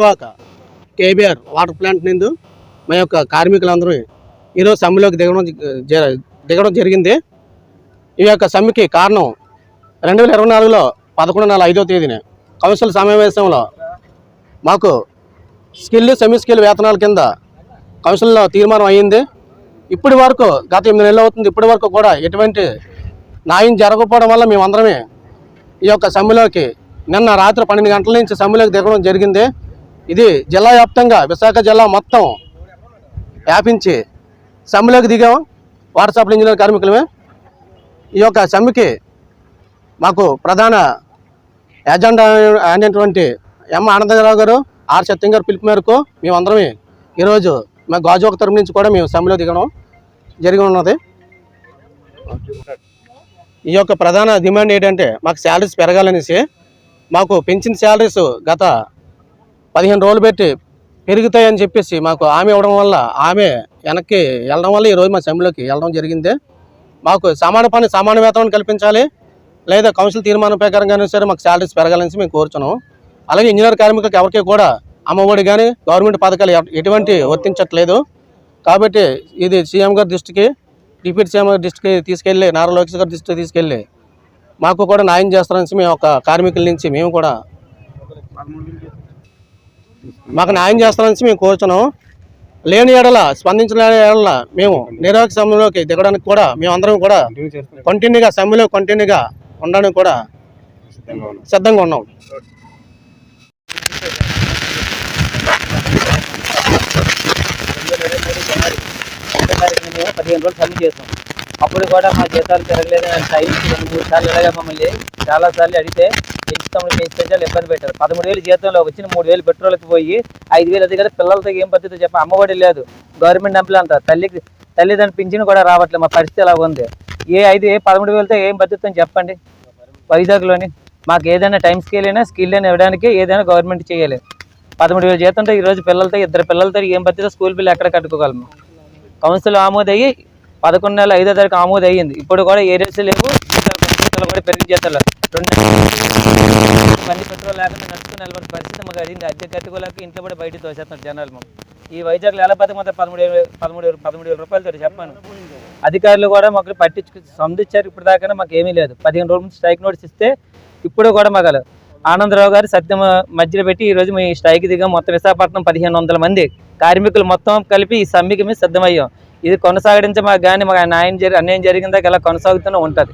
Gajuwaka KBR water plant నిందు మా యొక్క కార్మికులందరూ ఈరోజు సమ్మెలోకి దిగడం జ- దిగడం జరిగింది. ఈ యొక్క సమ్మెకి కారణం రెండు వేల ఇరవై నాలుగులో పదకొండు నెల ఐదో తేదీన కౌన్సిల్ సమావేశంలో మాకు స్కిల్ సెమీ స్కిల్ వేతనాల కింద కౌన్సిల్లో తీర్మానం అయ్యింది. ఇప్పటి వరకు గత ఎనిమిది నెలలు అవుతుంది. ఇప్పటి వరకు కూడా ఎటువంటి న్యాయం జరగకపోవడం వల్ల మేమందరమే ఈ యొక్క సమ్మెలోకి నిన్న రాత్రి పన్నెండు గంటల నుంచి సమ్మెలోకి దిగడం జరిగింది. ఇది జిల్లా వ్యాప్తంగా విశాఖ జిల్లా మొత్తం వ్యాపించి సమ్మెలోకి దిగాం. సప్లై ఇంజనీర్ కార్మికులమే. ఈ యొక్క సమ్మెకి మాకు ప్రధాన ఎజెండా అనేటువంటి ఎం ఆనందరావు గారు ఆర్ సత్యం గారు పిలుపు మేరకు మేమందరమే ఈరోజు మా గాజువాక తరపు నుంచి కూడా మేము సమ్మెలో దిగడం జరిగి ఉన్నది. ఈ యొక్క ప్రధాన డిమాండ్ ఏంటంటే మాకు శాలరీస్ పెరగాలనేసి మాకు పెంచిన శాలరీస్ గత పదిహేను రోజులు పెట్టి పెరుగుతాయని చెప్పేసి మాకు ఆమె ఇవ్వడం వల్ల ఆమె వెనక్కి వెళ్ళడం వల్ల ఈరోజు మా సమ్మెలోకి వెళ్ళడం జరిగింది. మాకు సమాన పని సమాన వేతనం కల్పించాలి. లేదా కౌన్సిల్ తీర్మానం ప్రకారంగానే సరే మాకు శాలరీస్ పెరగాలని మేము కోరుచున్నాం. అలాగే ఇంజనీర్ కార్మికులకు ఎవరికి కూడా అమ్మఒడి కానీ గవర్నమెంట్ పథకాలు ఎటువంటి వర్తించట్లేదు. కాబట్టి ఇది సీఎం గారి దృష్టికి డిప్యూటీ సీఎం గారి దృష్టికి తీసుకెళ్ళి నారా లోకేష్ గారి దృష్టికి తీసుకెళ్ళి మాకు కూడా న్యాయం చేస్తారని మేము ఒక కార్మికుల నుంచి మేము కూడా మాకు న్యాయం చేస్తారని మేము కోరుచున్నాం. లేని ఏడల స్పందించిన ఏడల మేము నిరోధక సమ్మెలోకి దిగడానికి కూడా మేమందరం కూడా కంటిన్యూగా సమ్మెలో కంటిన్యూగా ఉండడానికి కూడా సిద్ధంగా ఉన్నాం. పదిహేను రోజులు సమ్మె చేస్తాం అప్పుడు కూడా మా జీతాలు పెరగలేదు అని టైం రెండు మూడు సార్లు ఇలాగే మమ్మల్ని చాలా సార్లు అడిగితే పెంచుతామని పెంచుతాం ఇబ్బంది పెట్టారు. పదమూడు వేలు జీతంలో వచ్చిన మూడు వేలు పెట్రోల్కి పోయి ఐదు వేలు అది కదా పిల్లలతో ఏం పద్ధతి చెప్ప అమ్మఒడి లేదు. గవర్నమెంట్ ఎంప్లాయ్ అంటారు తల్లికి తల్లిదండ్రులు పింఛను కూడా రావట్లేదు. మా పరిస్థితి ఎలా ఉంది? ఏ ఐదు ఏ పదమూడు వేలతో ఏం పద్ధతి అని చెప్పండి. వైజాగ్లోని మాకు ఏదైనా టైం స్కేల్ అయినా స్కిల్ అయినా ఇవ్వడానికి ఏదైనా గవర్నమెంట్ చేయాలి. పదమూడు వేలు జీతంతో ఈరోజు పిల్లలతో ఇద్దరు పిల్లలతో ఏం బతితో స్కూల్ బిల్లు ఎక్కడ కట్టుకోగలము? కౌన్సిల్ ఆమోదయ్యి పదకొండు నెలల ఐదో తారీఖు ఆమోదయ్యింది. ఇప్పుడు కూడా ఏరియాస్ లేవు. జీతాలు కూడా పెరిగి జీతాలు రెండు బండి పెట్రోల్ లేకుండా నడుచుకుని వెళ్ళిన పరిస్థితి మాకు అడిగింది అద్దె కట్టుకోలేక ఇంట్లో కూడా బయట తోసేస్తున్నారు జనాలు మాకు. ఈ వైజాగ్లో ఎలా మాత్రం పదమూడు వేలు పదమూడు వేలు పదమూడు వేల రూపాయలతో చెప్పాను. అధికారులు కూడా మాకు పట్టించు సంధించారు ఇప్పుడు దాకా మాకు ఏమీ లేదు. పదిహేను రోజుల నుంచి స్ట్రైక్ నోటీస్ ఇస్తే ఇప్పుడు కూడా మాకు ఆనందరావు గారు సత్యం మధ్యలో పెట్టి ఈ రోజు మీ స్ట్రైక్ దిగాం మొత్తం విశాఖపట్నం పదిహేను వందల మంది. కార్మికులు మొత్తం కలిపి ఈ సమ్మెకి మేము సిద్ధమయ్యాం. ఇది కొనసాగించే మాకు కానీ మాకు న్యాయం జరి అన్యాయం జరిగిందాక ఇలా కొనసాగుతూనే ఉంటుంది.